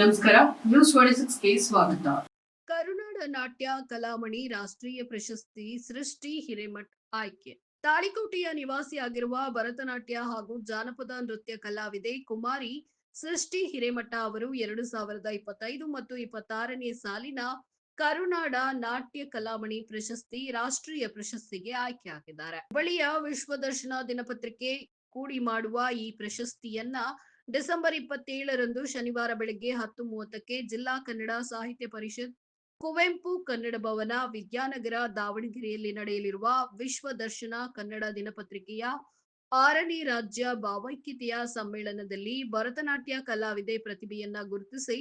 ನಮಸ್ಕಾರ, ನ್ಯೂಸ್ ಸ್ವಾಗತ. ಕರುನಾಡ ನಾಟ್ಯ, ಕಲಾಮಣಿ, ರಾಷ್ಟ್ರೀಯ ಪ್ರಶಸ್ತಿ, ಸೃಷ್ಟಿ, ಹಿರೇಮಠ್ ಆಯ್ಕೆ. ತಾಳಿಕೋಟೆಯ ನಿವಾಸಿಯಾಗಿರುವ ಭರತನಾಟ್ಯ ಹಾಗೂ ಜಾನಪದ ನೃತ್ಯ ಕಲಾವಿದೆ ಕುಮಾರಿ, ಸೃಷ್ಟಿ ಹಿರೇಮಠ ಅವರು ಎರಡು ಸಾವಿರದ ಇಪ್ಪತ್ತೈದು ಮತ್ತು ಇಪ್ಪತ್ತಾರನೇ ಸಾಲಿನ ಕರುನಾಡ ನಾಟ್ಯ ಕಲಾಮಣಿ ಪ್ರಶಸ್ತಿ ರಾಷ್ಟ್ರೀಯ ಪ್ರಶಸ್ತಿಗೆ ಆಯ್ಕೆಯಾಗಿದ್ದಾರೆ ಬಳಿಯ ವಿಶ್ವದರ್ಶನ ದಿನಪತ್ರಿಕೆ ಕೂಡಿ ಮಾಡುವ ಈ ಪ್ರಶಸ್ತಿಯನ್ನ ಡಿಸೆಂಬರ್ ಇಪ್ಪತ್ತೇಳರಂದು ಶನಿವಾರ ಬೆಳಗ್ಗೆ ಹತ್ತು ಮೂವತ್ತಕ್ಕೆ ಜಿಲ್ಲಾ ಕನ್ನಡ ಸಾಹಿತ್ಯ ಪರಿಷತ್, ಕುವೆಂಪು ಕನ್ನಡ ಭವನ, ವಿದ್ಯಾನಗರ ದಾವಣಗೆರೆಯಲ್ಲಿ ನಡೆಯಲಿರುವ ವಿಶ್ವ ದರ್ಶನ ಕನ್ನಡ ದಿನಪತ್ರಿಕೆಯ ಆರನೇ ರಾಜ್ಯ ಭಾವೈಕ್ಯತೆಯ ಸಮ್ಮೇಳನದಲ್ಲಿ ಭರತನಾಟ್ಯ ಕಲಾವಿದೆ ಪ್ರತಿಭೆಯನ್ನ ಗುರುತಿಸಿ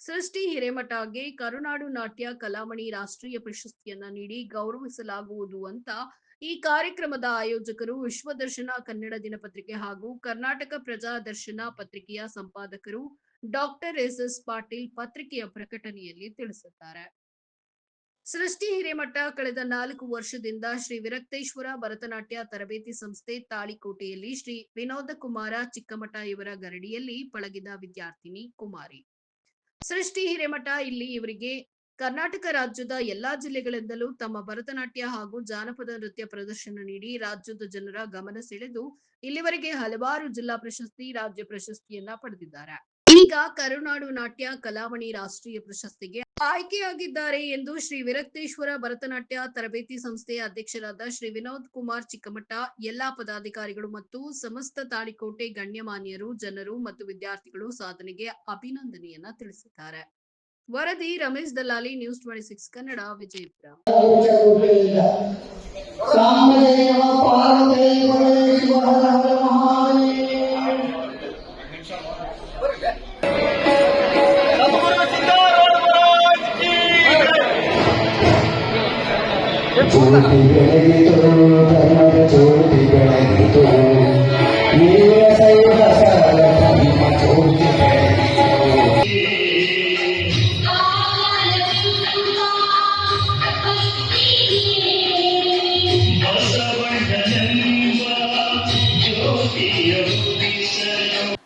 ಸೃಷ್ಟಿ ಹಿರೇಮಠಗೆ ಕರುನಾಡು ನಾಟ್ಯ ಕಲಾಮಣಿ ರಾಷ್ಟ್ರೀಯ ಪ್ರಶಸ್ತಿಯನ್ನ ನೀಡಿ ಗೌರವಿಸಲಾಗುವುದು ಅಂತ ಈ ಕಾರ್ಯಕ್ರಮದ ಆಯೋಜಕರು ವಿಶ್ವದರ್ಶನ ಕನ್ನಡ ದಿನಪತ್ರಿಕೆ ಹಾಗೂ ಕರ್ನಾಟಕ ಪ್ರಜಾ ದರ್ಶನ ಪತ್ರಿಕೆಯ ಸಂಪಾದಕರು ಡಾಕ್ಟರ್ ಎಸ್ ಎಸ್ ಪಾಟೀಲ್ ಪತ್ರಿಕೆಯ ಪ್ರಕಟಣೆಯಲ್ಲಿ ತಿಳಿಸಿದ್ದಾರೆ ಸೃಷ್ಟಿ ಹಿರೇಮಠ ಕಳೆದ ನಾಲ್ಕು ವರ್ಷದಿಂದ ಶ್ರೀ ವಿರಕ್ತೇಶ್ವರ ಭರತನಾಟ್ಯ ತರಬೇತಿ ಸಂಸ್ಥೆ ತಾಳಿಕೋಟೆಯಲ್ಲಿ ಶ್ರೀ ವಿನೋದ ಕುಮಾರ ಚಿಕ್ಕಮಠ ಇವರ ಗರಡಿಯಲ್ಲಿ ಪಳಗಿದ ವಿದ್ಯಾರ್ಥಿನಿ ಕುಮಾರಿ. ಸೃಷ್ಟಿ ಹಿರೇಮಠ ಇಲ್ಲಿ ಇವರಿಗೆ ಕರ್ನಾಟಕ ರಾಜ್ಯದ ಎಲ್ಲಾ ಜಿಲ್ಲೆಗಳಿಂದಲೂ ತಮ್ಮ ಭರತನಾಟ್ಯ ಹಾಗೂ ಜಾನಪದ ನೃತ್ಯ ಪ್ರದರ್ಶನ ನೀಡಿ ರಾಜ್ಯದ ಜನರ ಗಮನ ಸೆಳೆದು ಇಲ್ಲಿವರೆಗೆ ಹಲವಾರು ಜಿಲ್ಲಾ ಪ್ರಶಸ್ತಿ, ರಾಜ್ಯ ಪ್ರಶಸ್ತಿಯನ್ನ ಪಡೆದಿದ್ದಾರೆ. ಈಗ ಕರುನಾಡು ನಾಟ್ಯ ಕಲಾವಣಿ ರಾಷ್ಟ್ರೀಯ ಪ್ರಶಸ್ತಿಗೆ ಆಯ್ಕೆಯಾಗಿದ್ದಾರೆ ಎಂದು ಶ್ರೀ ವಿರಕ್ತೇಶ್ವರ ಭರತನಾಟ್ಯ ತರಬೇತಿ ಸಂಸ್ಥೆಯ ಅಧ್ಯಕ್ಷರಾದ ಶ್ರೀ ವಿನೋದ್ ಕುಮಾರ್ ಚಿಕ್ಕಮಠ, ಎಲ್ಲಾ ಪದಾಧಿಕಾರಿಗಳು ಮತ್ತು ಸಮಸ್ತ ತಾಳಿಕೋಟೆ ಗಣ್ಯಮಾನ್ಯರು, ಜನರು ಮತ್ತು ವಿದ್ಯಾರ್ಥಿಗಳು ಸಾಧನೆಗೆ ಅಭಿನಂದನೆಯನ್ನ ತಿಳಿಸಿದ್ದಾರೆ. ವರದಿ Ramesh Dalali news twenty six Kannada Vijayapura Sambadeva ಪಾರ್ವದೇವ Shiva ಹರ ಹರ ಮಹಾದೇವ ಜ್ಯೋತಿ ಬೆಳಗಿತು ಧರ್ಮದ ಜ್ಯೋತಿ ಬೆಳಗಿತು